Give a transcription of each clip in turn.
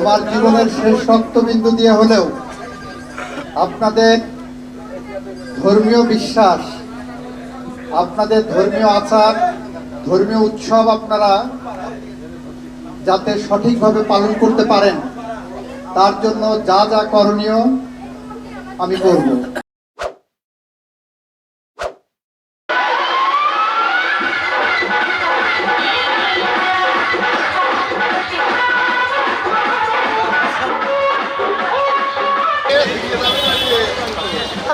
আমার জীবনের শেষ রক্তবিন্দু দিয়ে হলেও আপনাদের ধর্মীয় বিশ্বাস, আপনাদের ধর্মীয় আচার, ধর্মীয় উৎসব আপনারা যাতে সঠিকভাবে পালন করতে পারেন, তার জন্য যা যা করণীয় আমি করব।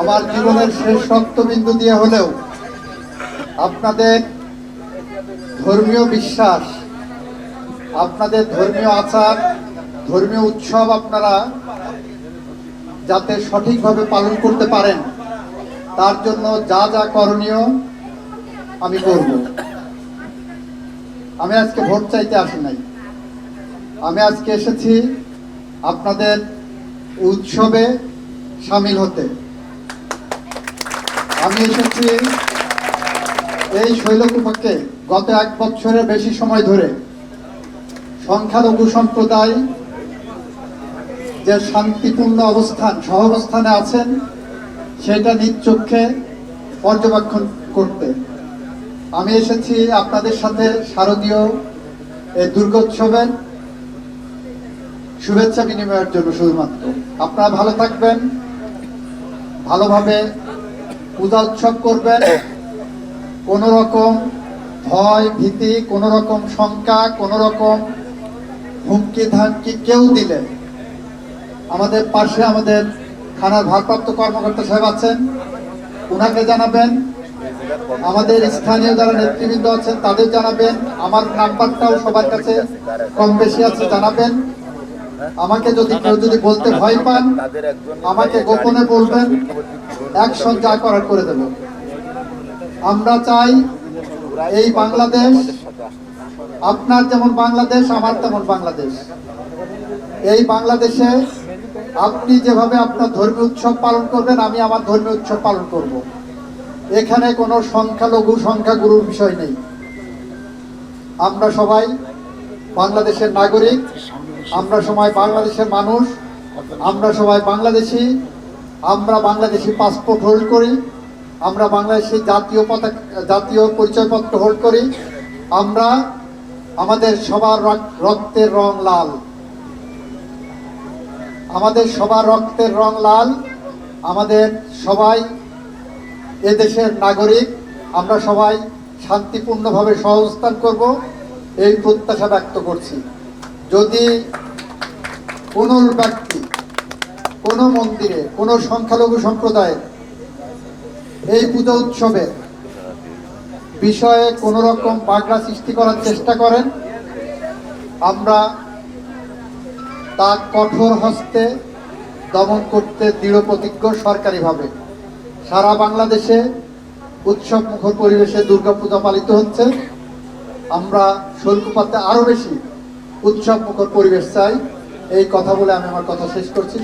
আমার জীবনের শেষ রক্তবিন্দু দিয়ে হলেও আপনাদের ধর্মীয় বিশ্বাস, আপনাদের ধর্মীয় আচার, ধর্মীয় উৎসব আপনারা যাতে সঠিকভাবে পালন করতে পারেন, তার জন্য যা যা করণীয় আমি করব। আমি আজকে ভোট চাইতে আসি নাই। আমি আজকে এসেছি আপনাদের উৎসবে সামিল হতে। আমি এসেছি এই শৈলকুপাকে গত এক বছরের বেশি সময় ধরে সংখ্যালঘু সম্প্রদায় যে শান্তিপূর্ণ অবস্থান, সহাবস্থানে আছেন, সেটা নিজ চোখে পর্যবেক্ষণ করতে। আমি এসেছি আপনাদের সাথে শারদীয় এই দুর্গোৎসবের শুভেচ্ছা বিনিময়ের জন্য শুধুমাত্র। আপনারা ভালো থাকবেন, ভালোভাবে পূজা উৎসব করবেন। কোন রকম ভয়, ভীতি কোন রকম শঙ্কা কোন রকম হুমকি, ধামকি কেউ দিলে আমাদের পাশে আমাদের থানার ভারপ্রাপ্ত কর্মকর্তা সাহেব আছেন। ওনাকে জানাবেন। আমাদের স্থানীয় যারা নেতৃবৃন্দ আছেন, তাদের জানাবেন। আমার নাম্বারটাও সবার কাছে কম বেশি আছে, জানাবেন। আমাকে যদি কেউ যদি বলতে ভয় পান, আমাকে গোপনে বলবেন। অ্যাকশন যা করার করে দেব। আমরা চাই এই বাংলাদেশ, আপনার যেমন বাংলাদেশ, আমার তেমন বাংলাদেশ। এই বাংলাদেশে আপনি যেভাবে আপনার ধর্মীয় উৎসব পালন করবেন, আমি আমার ধর্মীয় উৎসব পালন করব। এখানে কোনো সংখ্যালঘু সংখ্যাগুরুর বিষয় নেই। আমরা সবাই বাংলাদেশের নাগরিক, আমরা সবাই বাংলাদেশের মানুষ, আমরা সবাই বাংলাদেশি, আমরা বাংলাদেশি পাসপোর্ট হোল্ড করি, আমরা বাংলাদেশি জাতীয় পতাকা, জাতীয় পরিচয়পত্র হোল্ড করি, আমরা আমাদের সবার রক- রক্তের রং লাল। আমাদের সবার রক্তের রং লাল, আমাদের সবাই এদেশের নাগরিক, আমরা সবাই শান্তিপূর্ণভাবে সহস্থান করব, এই প্রত্যাশা ব্যক্ত করছি। যদি কোনো ব্যক্তি, কোনো মন্দিরে, কোনো সংখ্যালঘু সম্প্রদায়ের এই পুজো উৎসবে বিষয়ে কোনো রকম বাগড়া সৃষ্টি করার চেষ্টা করেন, আমরা তা কঠোর হস্তে দমন করতে দৃঢ় প্রতিজ্ঞ সরকারিভাবে। সারা বাংলাদেশে উৎসব মুখর পরিবেশে দুর্গাপূজা পালিত হচ্ছে। আমরা শৈলকুপাতে আরও বেশি উৎসব মুখর পরিবেশ চাই। এই কথা বলে আমি আমার কথা শেষ করছি।